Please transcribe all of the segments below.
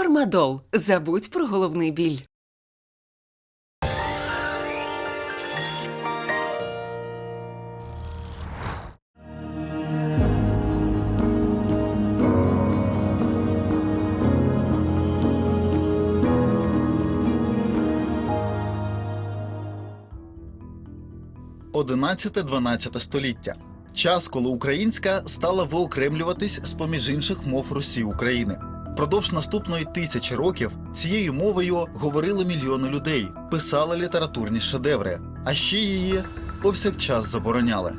Фармадол. Забудь про головний біль. – 11-12 століття. Час, коли українська стала виокремлюватись з поміж інших мов Росії України. Продовж наступної тисячі років цією мовою говорили мільйони людей, писали літературні шедеври, а ще її повсякчас забороняли.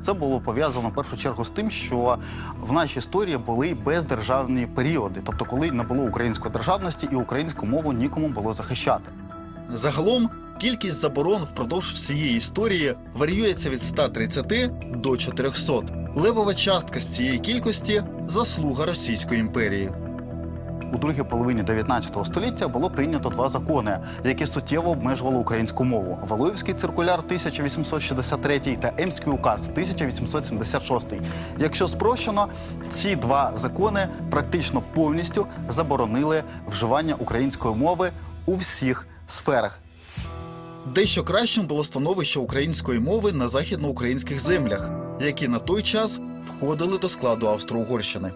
Це було пов'язано в першу чергу з тим, що в нашій історії були бездержавні періоди, тобто коли не було української державності і українську мову нікому було захищати. Загалом кількість заборон впродовж всієї історії варіюється від 130 до 400. Левова частка з цієї кількості заслуга Російської імперії. У другій половині 19 століття було прийнято два закони, які суттєво обмежували українську мову: Валуївський циркуляр 1863 та Емський указ 1876. Якщо спрощено, ці два закони практично повністю заборонили вживання української мови у всіх сферах. Дещо кращим було становище української мови на західноукраїнських землях, які на той час входили до складу Австро-Угорщини.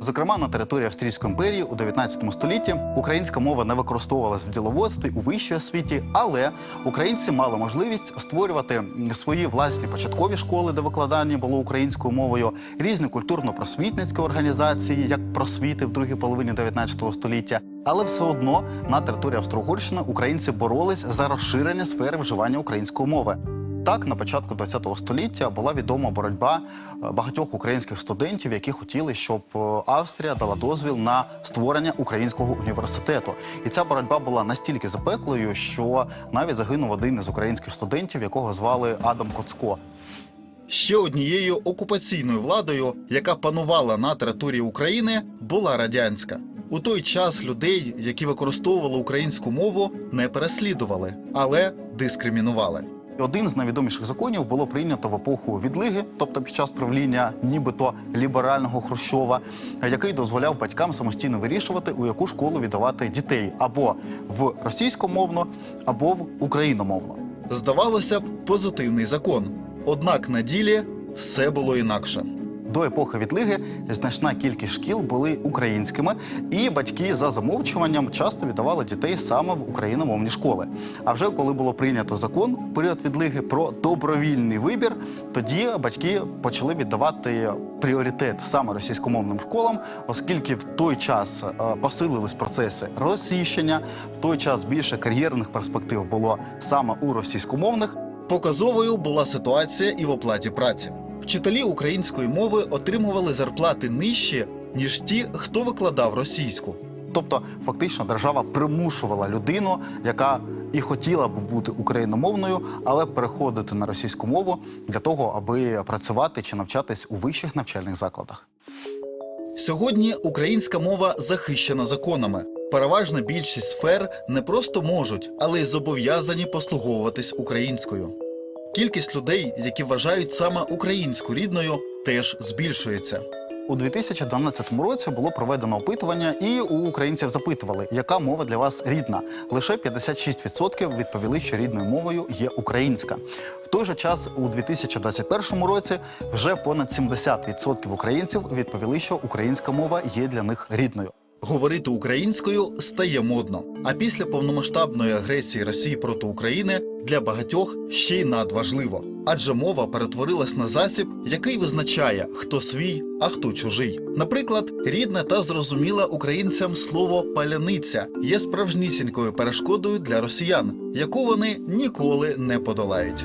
Зокрема, на території Австрійської імперії у 19 столітті українська мова не використовувалась в діловодстві у вищій освіті, але українці мали можливість створювати свої власні початкові школи, де викладання було українською мовою, різні культурно-просвітницькі організації, як просвіти в другій половині 19 століття. Але все одно на території Австро-Угорщини українці боролись за розширення сфери вживання української мови. Так, на початку ХХ століття була відома боротьба е, багатьох українських студентів, які хотіли, щоб е, Австрія дала дозвіл на створення українського університету. І ця боротьба була настільки запеклою, що навіть загинув один із українських студентів, якого звали Адам Коцко. Ще однією окупаційною владою, яка панувала на території України, була радянська. У той час людей, які використовували українську мову, не переслідували, але дискримінували. Один з найвідоміших законів було прийнято в епоху відлиги, тобто під час правління нібито ліберального Хрущова, який дозволяв батькам самостійно вирішувати, у яку школу віддавати дітей або в російськомовно, або в україномовну. Здавалося б, позитивний закон. Однак на ділі все було інакше. До епохи відлиги значна кількість шкіл були українськими, і батьки за замовчуванням часто віддавали дітей саме в україномовні школи. А вже коли було прийнято закон в період відлиги про добровільний вибір, тоді батьки почали віддавати пріоритет саме російськомовним школам, оскільки в той час е, посилились процеси російщення, в той час більше кар'єрних перспектив було саме у російськомовних. Показовою була ситуація і в оплаті праці. Вчителі української мови отримували зарплати нижчі, ніж ті, хто викладав російську. Тобто, фактично, держава примушувала людину, яка і хотіла б бути україномовною, але переходити на російську мову для того, аби працювати чи навчатись у вищих навчальних закладах. Сьогодні українська мова захищена законами. Переважна більшість сфер не просто можуть, але й зобов'язані послуговуватись українською. Кількість людей, які вважають саме українську рідною, теж збільшується. У 2012 році було проведено опитування, і у українців запитували, яка мова для вас рідна. Лише 56% відповіли, що рідною мовою є українська. В той же час, у 2021 році, вже понад 70% українців відповіли, що українська мова є для них рідною. Говорити українською стає модно. А після повномасштабної агресії Росії проти України для багатьох ще й надважливо. Адже мова перетворилась на засіб, який визначає, хто свій, а хто чужий. Наприклад, рідне та зрозуміле українцям слово паляниця є справжнісінькою перешкодою для росіян, яку вони ніколи не подолають.